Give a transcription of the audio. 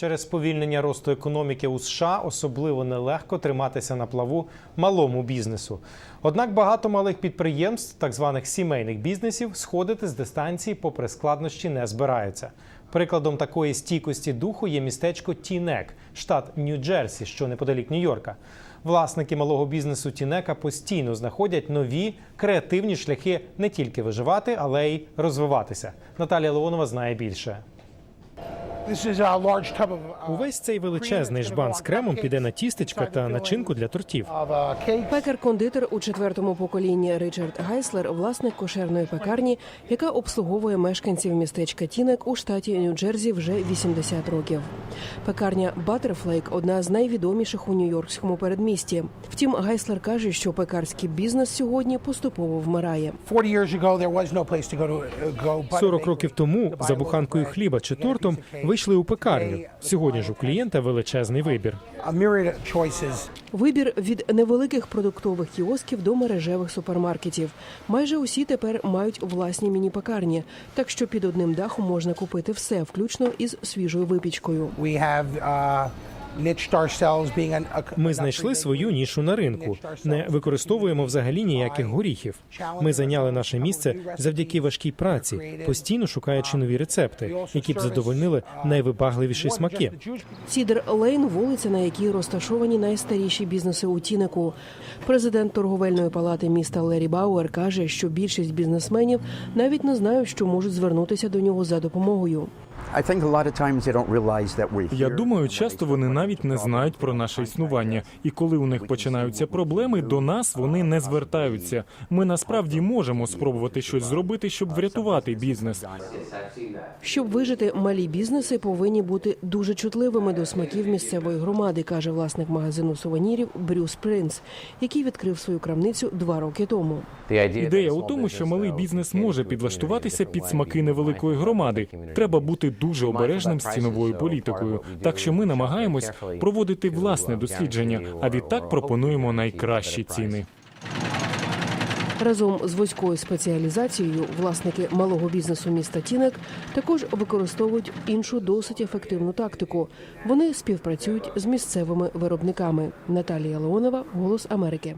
Через сповільнення росту економіки у США особливо нелегко триматися на плаву малому бізнесу. Однак багато малих підприємств, так званих сімейних бізнесів, сходити з дистанції попри складнощі не збираються. Прикладом такої стійкості духу є містечко Тінек, штат Нью-Джерсі, що неподалік Нью-Йорка. Власники малого бізнесу Тінека постійно знаходять нові креативні шляхи не тільки виживати, але й розвиватися. Наталія Леонова знає більше. Увесь цей величезний жбан з кремом піде на тістечка та начинку для тортів. uh. Пекар-кондитер у четвертому поколінні Ричард Гайслер, власник кошерної пекарні, яка обслуговує мешканців містечка Тінек у штаті Нью-Джерсі вже 80 років. Пекарня Баттерфлейк одна з найвідоміших у нью-йоркському передмісті. Втім, Гайслер каже, що пекарський бізнес сьогодні поступово вмирає. 40 years ago, there was no place to go to uh, go. but 40 років тому за буханкою хліба чи тортом вийшли у пекарню. Сьогодні ж у клієнта величезний вибір. Вибір від невеликих продуктових кіосків до мережевих супермаркетів. Майже усі тепер мають власні міні-пекарні, так що під одним дахом можна купити все, включно із свіжою випічкою. Ми знайшли свою нішу на ринку. Не використовуємо взагалі ніяких горіхів. Ми зайняли наше місце завдяки важкій праці, постійно шукаючи нові рецепти, які б задовольнили найвибагливіші смаки. Сідер Лейн вулиця, на якій розташовані найстаріші бізнеси у Тінеку. Президент торговельної палати міста Лері Бауер каже, що більшість бізнесменів навіть не знають, що можуть звернутися до нього за допомогою. I think a lot of times they don't realize that we're Я думаю, часто вони навіть не знають про наше існування, і коли у них починаються проблеми, до нас вони не звертаються. Ми насправді можемо спробувати щось зробити, щоб врятувати бізнес. Щоб вижити, малі бізнеси повинні бути дуже чутливими до смаків місцевої громади, каже власник магазину сувенірів Брюс Принц, який відкрив свою крамницю два роки тому. Ідея у тому, що малий бізнес може підлаштуватися під смаки невеликої громади. Треба бути дуже обережним з ціновою політикою. Так що ми намагаємось проводити власне дослідження, а відтак пропонуємо найкращі ціни. Разом з вузькою спеціалізацією власники малого бізнесу міста Тінек також використовують іншу досить ефективну тактику. Вони співпрацюють з місцевими виробниками. Наталія Леонова, Голос Америки.